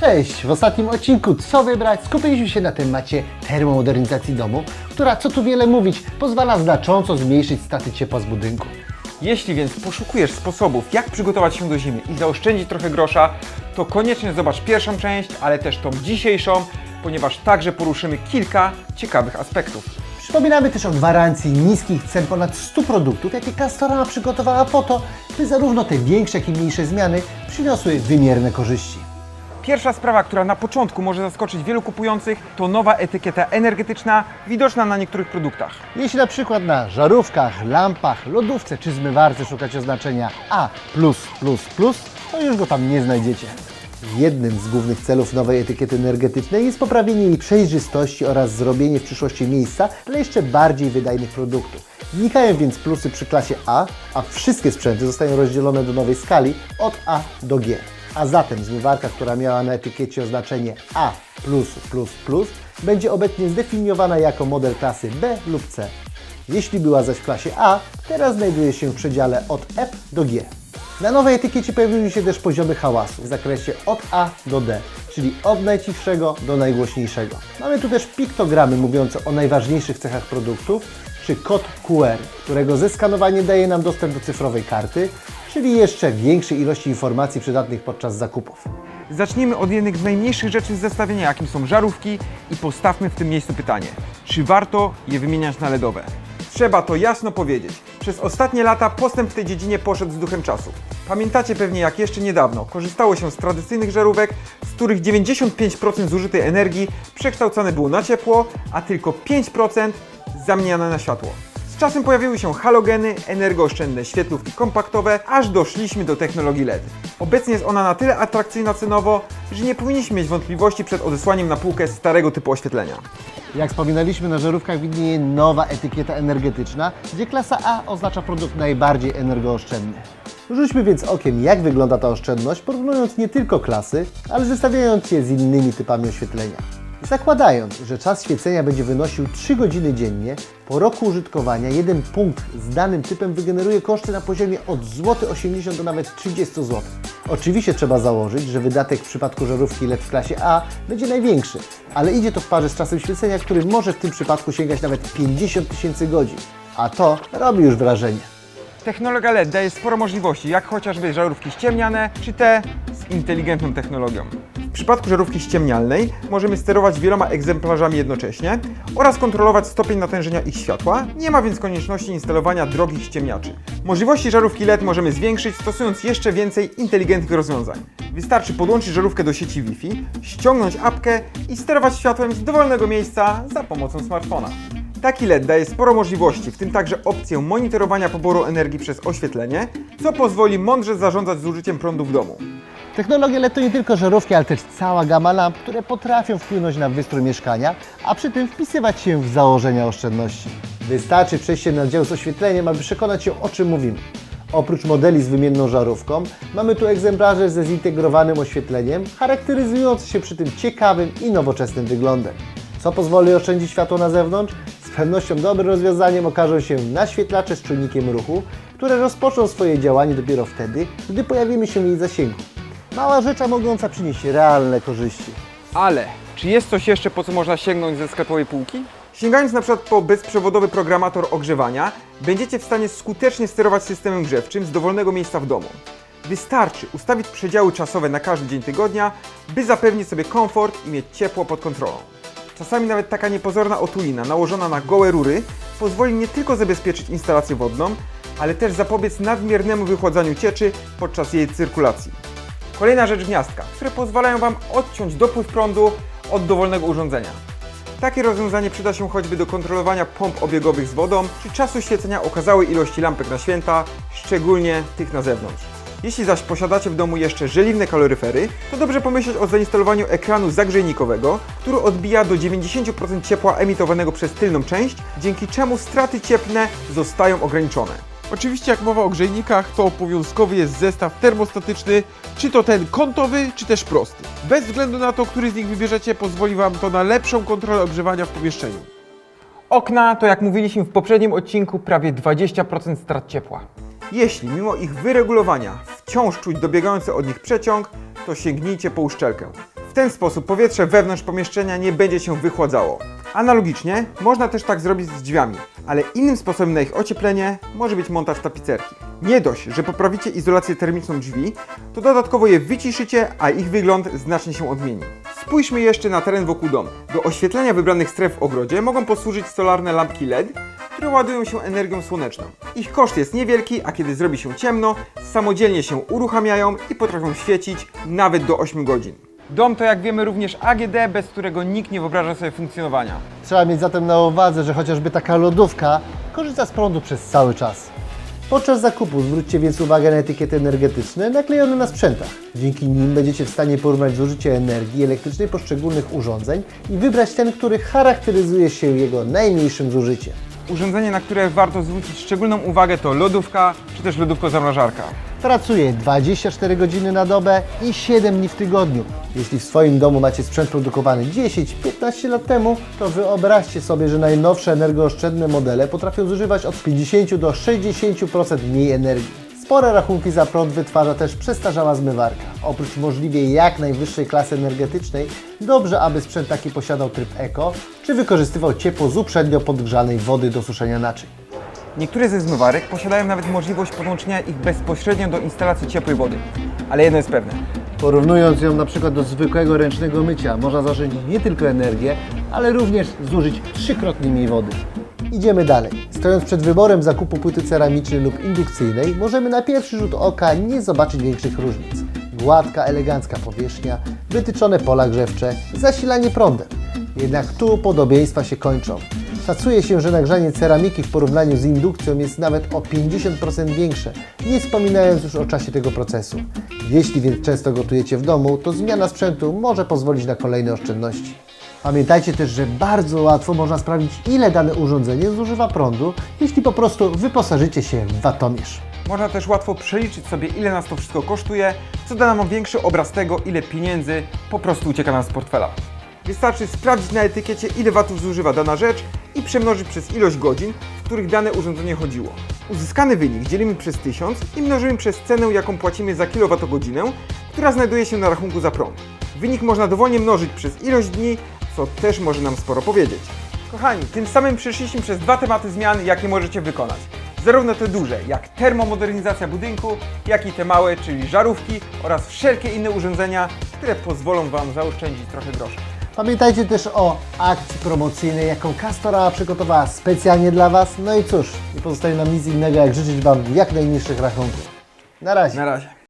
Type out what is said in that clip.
Cześć! W ostatnim odcinku Co wybrać? skupiliśmy się na temacie termomodernizacji domu, która, co tu wiele mówić, pozwala znacząco zmniejszyć straty ciepła z budynku. Jeśli więc poszukujesz sposobów, jak przygotować się do zimy i zaoszczędzić trochę grosza, to koniecznie zobacz pierwszą część, ale też tą dzisiejszą, ponieważ także poruszymy kilka ciekawych aspektów. Przypominamy też o gwarancji niskich cen ponad 100 produktów, jakie Castorama przygotowała po to, by zarówno te większe, jak i mniejsze zmiany przyniosły wymierne korzyści. Pierwsza sprawa, która na początku może zaskoczyć wielu kupujących, to nowa etykieta energetyczna widoczna na niektórych produktach. Jeśli na przykład na żarówkach, lampach, lodówce czy zmywarce szukacie oznaczenia A+++, to już go tam nie znajdziecie. Jednym z głównych celów nowej etykiety energetycznej jest poprawienie jej przejrzystości oraz zrobienie w przyszłości miejsca dla jeszcze bardziej wydajnych produktów. Wnikają więc plusy przy klasie A, a wszystkie sprzęty zostają rozdzielone do nowej skali od A do G. A zatem zmywarka, która miała na etykiecie oznaczenie A++, będzie obecnie zdefiniowana jako model klasy B lub C. Jeśli była zaś w klasie A, teraz znajduje się w przedziale od F do G. Na nowej etykiecie pojawiły się też poziomy hałasu w zakresie od A do D, czyli od najcichszego do najgłośniejszego. Mamy tu też piktogramy mówiące o najważniejszych cechach produktów, czy kod QR, którego zeskanowanie daje nam dostęp do cyfrowej karty, czyli jeszcze większej ilości informacji przydatnych podczas zakupów. Zacznijmy od jednych z najmniejszych rzeczy z zestawienia, jakim są żarówki i postawmy w tym miejscu pytanie, czy warto je wymieniać na LEDowe? Trzeba to jasno powiedzieć. Przez ostatnie lata postęp w tej dziedzinie poszedł z duchem czasu. Pamiętacie pewnie jak jeszcze niedawno korzystało się z tradycyjnych żarówek, z których 95% zużytej energii przekształcane było na ciepło, a tylko 5% zamieniane na światło. Czasem pojawiły się halogeny, energooszczędne świetlówki kompaktowe, aż doszliśmy do technologii LED. Obecnie jest ona na tyle atrakcyjna cenowo, że nie powinniśmy mieć wątpliwości przed odesłaniem na półkę starego typu oświetlenia. Jak wspominaliśmy, na żarówkach widnieje nowa etykieta energetyczna, gdzie klasa A oznacza produkt najbardziej energooszczędny. Rzućmy więc okiem, jak wygląda ta oszczędność, porównując nie tylko klasy, ale zestawiając je z innymi typami oświetlenia. Zakładając, że czas świecenia będzie wynosił 3 godziny dziennie, po roku użytkowania jeden punkt z danym typem wygeneruje koszty na poziomie od złoty 80 do nawet 30 zł. Oczywiście trzeba założyć, że wydatek w przypadku żarówki LED w klasie A będzie największy, ale idzie to w parze z czasem świecenia, który może w tym przypadku sięgać nawet 50 tysięcy godzin. A to robi już wrażenie. Technologia LED daje sporo możliwości, jak chociażby żarówki ściemniane, czy te z inteligentną technologią. Przypadku żarówki ściemnialnej możemy sterować wieloma egzemplarzami jednocześnie oraz kontrolować stopień natężenia ich światła, nie ma więc konieczności instalowania drogich ściemniaczy. Możliwości żarówki LED możemy zwiększyć stosując jeszcze więcej inteligentnych rozwiązań. Wystarczy podłączyć żarówkę do sieci Wi-Fi, ściągnąć apkę i sterować światłem z dowolnego miejsca za pomocą smartfona. Taki LED daje sporo możliwości, w tym także opcję monitorowania poboru energii przez oświetlenie, co pozwoli mądrze zarządzać zużyciem prądu w domu. Technologia LED to nie tylko żarówki, ale też cała gama lamp, które potrafią wpłynąć na wystrój mieszkania, a przy tym wpisywać się w założenia oszczędności. Wystarczy przejście na dział z oświetleniem, aby przekonać się o czym mówimy. Oprócz modeli z wymienną żarówką, mamy tu egzemplarze ze zintegrowanym oświetleniem, charakteryzujące się przy tym ciekawym i nowoczesnym wyglądem. Co pozwoli oszczędzić światło na zewnątrz? Z pewnością dobrym rozwiązaniem okażą się naświetlacze z czujnikiem ruchu, które rozpoczną swoje działanie dopiero wtedy, gdy pojawimy się w jej zasięgu. Mała rzecz, a mogąca przynieść realne korzyści. Ale czy jest coś jeszcze, po co można sięgnąć ze sklepowej półki? Sięgając na przykład po bezprzewodowy programator ogrzewania, będziecie w stanie skutecznie sterować systemem grzewczym z dowolnego miejsca w domu. Wystarczy ustawić przedziały czasowe na każdy dzień tygodnia, by zapewnić sobie komfort i mieć ciepło pod kontrolą. Czasami nawet taka niepozorna otulina nałożona na gołe rury pozwoli nie tylko zabezpieczyć instalację wodną, ale też zapobiec nadmiernemu wychładzaniu cieczy podczas jej cyrkulacji. Kolejna rzecz gniazdka, które pozwalają Wam odciąć dopływ prądu od dowolnego urządzenia. Takie rozwiązanie przyda się choćby do kontrolowania pomp obiegowych z wodą, czy czasu świecenia okazałej ilości lampek na święta, szczególnie tych na zewnątrz. Jeśli zaś posiadacie w domu jeszcze żeliwne kaloryfery, to dobrze pomyśleć o zainstalowaniu ekranu zagrzejnikowego, który odbija do 90% ciepła emitowanego przez tylną część, dzięki czemu straty cieplne zostają ograniczone. Oczywiście jak mowa o grzejnikach, to obowiązkowy jest zestaw termostatyczny, czy to ten kątowy, czy też prosty. Bez względu na to, który z nich wybierzecie, pozwoli Wam to na lepszą kontrolę ogrzewania w pomieszczeniu. Okna to jak mówiliśmy w poprzednim odcinku prawie 20% strat ciepła. Jeśli mimo ich wyregulowania wciąż czuć dobiegający od nich przeciąg, to sięgnijcie po uszczelkę. W ten sposób powietrze wewnątrz pomieszczenia nie będzie się wychładzało. Analogicznie można też tak zrobić z drzwiami, ale innym sposobem na ich ocieplenie może być montaż tapicerki. Nie dość, że poprawicie izolację termiczną drzwi, to dodatkowo je wyciszycie, a ich wygląd znacznie się odmieni. Spójrzmy jeszcze na teren wokół domu. Do oświetlenia wybranych stref w ogrodzie mogą posłużyć solarne lampki LED, które ładują się energią słoneczną. Ich koszt jest niewielki, a kiedy zrobi się ciemno, samodzielnie się uruchamiają i potrafią świecić nawet do 8 godzin. Dom to jak wiemy również AGD, bez którego nikt nie wyobraża sobie funkcjonowania. Trzeba mieć zatem na uwadze, że chociażby taka lodówka korzysta z prądu przez cały czas. Podczas zakupu zwróćcie więc uwagę na etykiety energetyczne naklejone na sprzętach. Dzięki nim będziecie w stanie porównać zużycie energii elektrycznej poszczególnych urządzeń i wybrać ten, który charakteryzuje się jego najmniejszym zużyciem. Urządzenie, na które warto zwrócić szczególną uwagę to lodówka czy też lodówko-zamrażarka. Pracuje 24 godziny na dobę i 7 dni w tygodniu. Jeśli w swoim domu macie sprzęt produkowany 10-15 lat temu, to wyobraźcie sobie, że najnowsze energooszczędne modele potrafią zużywać od 50 do 60% mniej energii. Spore rachunki za prąd wytwarza też przestarzała zmywarka. Oprócz możliwie jak najwyższej klasy energetycznej, dobrze aby sprzęt taki posiadał tryb eko, czy wykorzystywał ciepło z uprzednio podgrzanej wody do suszenia naczyń. Niektóre ze zmywarek posiadają nawet możliwość podłączenia ich bezpośrednio do instalacji ciepłej wody. Ale jedno jest pewne, Porównując ją na przykład do zwykłego ręcznego mycia, można zaoszczędzić nie tylko energię, ale również zużyć trzykrotnie mniej wody. Idziemy dalej. Stojąc przed wyborem zakupu płyty ceramicznej lub indukcyjnej, możemy na pierwszy rzut oka nie zobaczyć większych różnic. Gładka, elegancka powierzchnia, wytyczone pola grzewcze, zasilanie prądem. Jednak tu podobieństwa się kończą. Szacuje się, że nagrzanie ceramiki w porównaniu z indukcją jest nawet o 50% większe, nie wspominając już o czasie tego procesu. Jeśli więc często gotujecie w domu, to zmiana sprzętu może pozwolić na kolejne oszczędności. Pamiętajcie też, że bardzo łatwo można sprawdzić, ile dane urządzenie zużywa prądu, jeśli po prostu wyposażycie się w watomierz. Można też łatwo przeliczyć sobie, ile nas to wszystko kosztuje, co da nam większy obraz tego, ile pieniędzy po prostu ucieka nam z portfela. Wystarczy sprawdzić na etykiecie, ile watów zużywa dana rzecz i przemnożyć przez ilość godzin, w których dane urządzenie chodziło. Uzyskany wynik dzielimy przez 1000 i mnożymy przez cenę, jaką płacimy za kilowatogodzinę, która znajduje się na rachunku za prąd. Wynik można dowolnie mnożyć przez ilość dni, co też może nam sporo powiedzieć. Kochani, tym samym przeszliśmy przez dwa tematy zmian, jakie możecie wykonać. Zarówno te duże, jak termomodernizacja budynku, jak i te małe, czyli żarówki oraz wszelkie inne urządzenia, które pozwolą Wam zaoszczędzić trochę groszy. Pamiętajcie też o akcji promocyjnej, jaką Castorama przygotowała specjalnie dla Was. No i cóż, nie pozostaje nam nic innego, jak życzyć Wam jak najniższych rachunków. Na razie. Na razie.